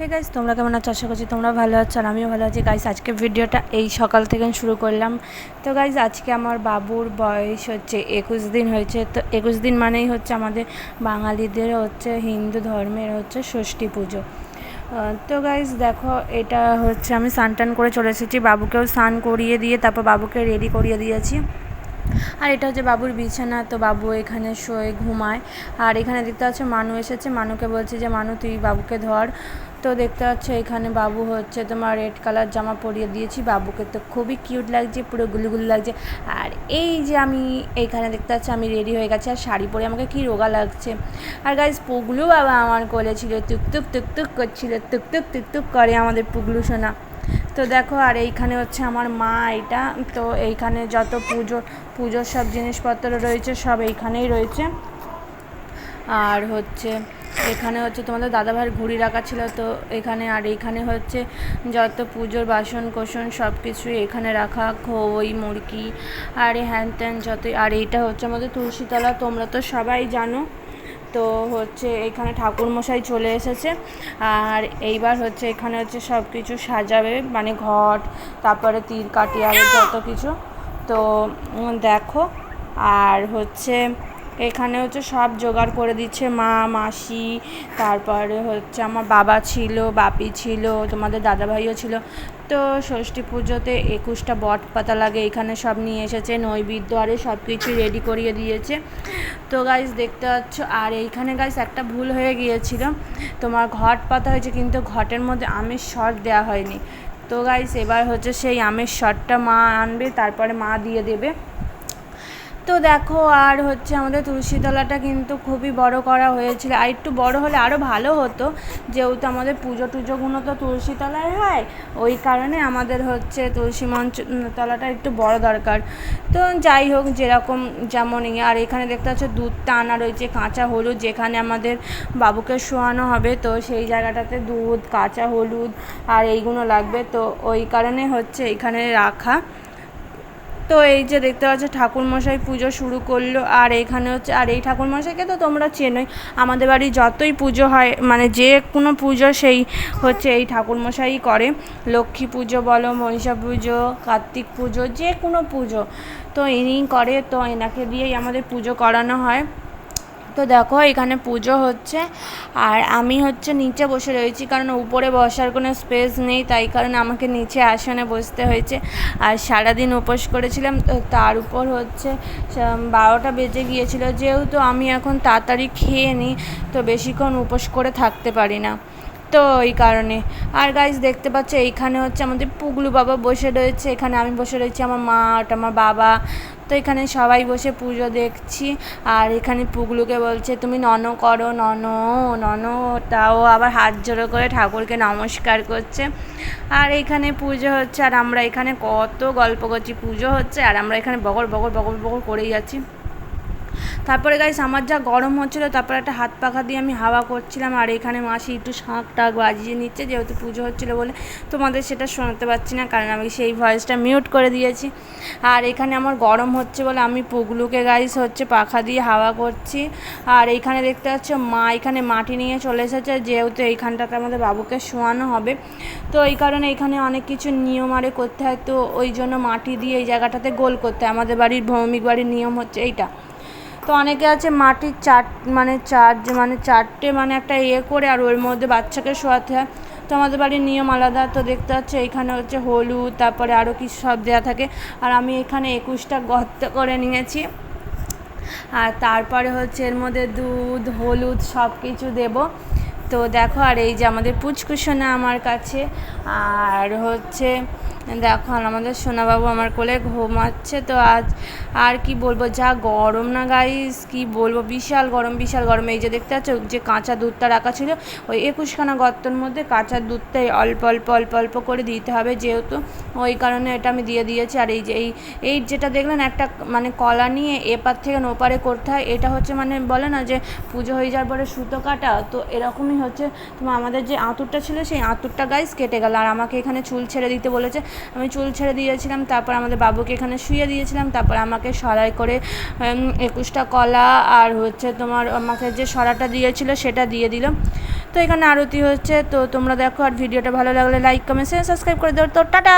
Hey guys তোমরা কেমন আছো? আশা করছি তোমরা ভালো আছো আর আমিও ভালো আছি। গাইস আজকে ভিডিওটা এই সকাল থেকে শুরু করলাম। তো গাইস আজকে আমার বাবুর বয়স হচ্ছে একুশ দিন হয়েছে। তো একুশ দিন মানেই হচ্ছে আমাদের বাঙালিদের হচ্ছে হিন্দু ধর্মের হচ্ছে ষষ্ঠী পুজো। তো গাইস দেখো, এটা হচ্ছে আমি স্নান টান করে চলে এসেছি। বাবুকেও স্নান করিয়ে দিয়ে, তারপর বাবুকে রেডি করিয়ে দিয়েছি। আর এটা হচ্ছে বাবুর বিছানা, তো বাবু এখানে শোয়ে, ঘুমায়। আর এখানে দেখতে পাচ্ছ মানু এসেছে, মানুকে বলছে যে, মানু, তুই বাবুকে ধর। তো দেখতে পাচ্ছ এখানে বাবু হচ্ছে তোমার রেড কালার জামা পরিয়ে দিয়েছি। বাবুকে তো খুবই কিউট লাগছে, পুরো গুলুগুলু লাগছে। আর এই যে আমি এইখানে দেখতে পাচ্ছি আমি রেডি হয়ে গেছি, আর শাড়ি পরে আমাকে কি রোগা লাগছে। আর গাইজ পুগলু বাবা আমার কোলে ছিল টুকটুক টুকটুক করছিল টুকটুক টুকটুক করে আমাদের পুগলু সোনা। তো দেখো, আর এইখানে হচ্ছে আমার মা, এটা। তো এইখানে যত পুজো, পুজোর সব জিনিসপত্র রয়েছে, সব এইখানেই রয়েছে। আর হচ্ছে, এখানে হচ্ছে তোমাদের দাদাভাইয়ের ঘুড়ি রাখা ছিল, তো এখানে, আর এইখানে হচ্ছে যত পুজোর বাসন কোসন সব কিছুই এখানে রাখা, খই, মুরগি, আর হ্যান ত্যান যতই, আর এইটা হচ্ছে আমাদের তুলসীতলা, তোমরা তো সবাই জানো। তো হচ্ছে এখানে ঠাকুরমশাই চলে এসেছে। আর এইবার হচ্ছে এখানে হচ্ছে সব কিছু সাজাবে মানে ঘট, তারপরে তীর কাটি আর যত কিছু। তো দেখো, আর হচ্ছে এখানে হচ্ছে সব জোগাড় করে দিচ্ছে মা, মাসি, তারপরে হচ্ছে আমার বাবা ছিল, বাপি ছিল, তোমাদের দাদাভাইও ছিল। তো ষষ্ঠী পুজোতে একুশটা বট পাতা লাগে, এখানে সব নিয়ে এসেছে, নৈবেদ্য আরে সব কিছু রেডি করিয়ে দিয়েছে। তো গাইস দেখতে পাচ্ছ, আর এইখানে গাইস একটা ভুল হয়ে গিয়েছিল। তোমার ঘট পাতা হয়েছে, কিন্তু ঘটের মধ্যে আমের শট দেওয়া হয়নি। তো গাইস এবার হচ্ছে সেই আমের শটটা মা আনবে, তারপরে মা দিয়ে দেবে। তো দেখো, আর হচ্ছে আমাদের তুলসীতলাটা কিন্তু খুবই বড় করা হয়েছিল। আর একটু বড় হলে আরও ভালো হতো। যেহেতু আমাদের পুজো টুজোগুলো তো তুলসীতলায় হয়, ওই কারণে আমাদের হচ্ছে তুলসী মঞ্চ তলাটা একটু বড় দরকার। তো যাই হোক, যেরকম যেমন ইয়ে আর এখানে দেখতে পাচ্ছ দুধটা আনা রয়েছে কাঁচা হলুদ যেখানে আমাদের বাবুকে শোয়ানো হবে, তো সেই জায়গাটাতে দুধ, কাঁচা হলুদ, আর এইগুলো লাগবে। তো ওই কারণে হচ্ছে এখানে রাখা। তো এই যে দেখতে পাচ্ছ, ঠাকুরমশাই পুজো শুরু করল। আর এখানে হচ্ছে আর এই ঠাকুরমশাইকে তো তোমরা চেনোই। আমাদের বাড়ি যতই পুজো হয় মানে যে কোনো পুজো সেই হচ্ছে এই ঠাকুরমশাই করে। লক্ষ্মী পুজো বলো, মহিষা পুজো, কার্তিক পুজো, যে কোনো পুজো। তো ইনি করে, তো এনাকে দিয়েই আমাদের পুজো করানো হয়। তো দেখো এখানে পুজো হচ্ছে। আর আমি হচ্ছে নিচে বসে রয়েছি কারণ উপরে বসার কোনো স্পেস নেই, তাই কারণে আমাকে নিচে আসনে বসতে হয়েছে। আর সারাদিন উপোস করেছিলাম তার উপর হচ্ছে বারোটা বেজে গিয়েছিল। যেহেতু আমি এখন তাড়াতাড়ি খেয়ে নিই, তো বেশিক্ষণ উপোস করে থাকতে পারি না। তো এই কারণে। আর গাইজ দেখতে পাচ্ছ, এইখানে হচ্ছে আমাদের পুগলু বাবা বসে রয়েছে। এখানে আমি বসে রয়েছি, আমার মা ওটা আমার বাবা। তো এখানে সবাই বসে পুজো দেখছি। আর এখানে পুগলুকে বলছে, তুমি নন করো, নন নন। তাও আবার হাত জোড়ো করে ঠাকুরকে নমস্কার করছে। আর এখানে পুজো হচ্ছে, আর আমরা এখানে কত গল্প করছি পুজো হচ্ছে, আর আমরা এখানে বগর বগর বগর বগর করেই যাচ্ছি। তারপরে গাইস আমার যা গরম হচ্ছিল, তারপরে একটা হাত পাখা দিয়ে আমি হাওয়া করছিলাম, আর এখানে মাসি একটু শাঁখ টাক বাজিয়ে নিচ্ছে, যেহেতু পুজো হচ্ছিল বলে তোমাদের সেটা শোনাতে পারছি না, কারণ আমি সেই ভয়েসটা মিউট করে দিয়েছি। আর এখানে আমার গরম হচ্ছে বলে আমি পুগলুকে গাইস হচ্ছে পাখা দিয়ে হাওয়া করছি। আর এইখানে দেখতে পাচ্ছ, মা এখানে মাটি নিয়ে চলে এসেছে, যেহেতু এইখানটাতে আমাদের বাবুকে শোয়ানো হবে। তো এই কারণে এখানে অনেক কিছু নিয়ম আরে করতে হয়, তো ওই জন্য মাটি দিয়ে এই জায়গাটাতে গোল করতে হয়। আমাদের বাড়ির ভৌমিক বাড়ির নিয়ম হচ্ছে এইটা। তো অনেকে আছে মাটির চার মানে চার মানে চারটে মানে একটা ইয়ে করে আর ওর মধ্যে বাচ্চাকে শোয়াতে হয়। তো আমাদের বাড়ির নিয়ম আলাদা, তো দেখতে পাচ্ছ এখানে হচ্ছে হলুদ, তারপরে আরও কিছু সব দেওয়া থাকে। আর আমি এখানে একুশটা গর্ত করে নিয়েছি। আর তারপরে হচ্ছে এর মধ্যে দুধ, হলুদ সব কিছু দেবো। তো দেখো, আর এই যে আমাদের পুচকুসোনা আমার কাছে, আর হচ্ছে দেখো আমাদের সোনাবাবু আমার কোলে ঘুমাচ্ছে, তো আজ আর কি বলব? যা গরম না গাইস কি বলব? বিশাল গরম বিশাল গরম। এই যে দেখতে পাচ্ছ, যে কাঁচা দুধটা রাখা ছিল, ওই একুশখানা গর্তর মধ্যে কাঁচা দুধটাই অল্প অল্প অল্প অল্প করে দিতে হবে যেহেতু ওই কারণে এটা আমি দিয়ে দিয়েছি। আর এই যে, এই এই যেটা দেখলেন একটা মানে কলা নিয়ে এপার থেকে ওপারে করতে হয়, এটা হচ্ছে মানে বলে না যে পুজো হয়ে যাওয়ার পরে সুতো কাটা, তো এরকমই হচ্ছে। তোমার আমাদের যে আঁতুরটা ছিল, সেই আঁতুরটা গাইস কেটে গেল। আর আমাকে এখানে চুল ছেড়ে দিতে বলেছে আমি চুল ছেড়ে দিয়েছিলাম, তারপর আমাদের বাবুকে এখানে শুয়ে দিয়েছিলাম, তারপর আমাকে সরাই করে একুশটা কলা আর হচ্ছে তোমার আমাকে যে সরাটা দিয়েছিল সেটা দিয়ে দিল তো এখানে আরতি হচ্ছে, তো তোমরা দেখো আর ভিডিওটা ভালো লাগলে লাইক কমেন্ট সাবস্ক্রাইব করে দাও। তো টাটা!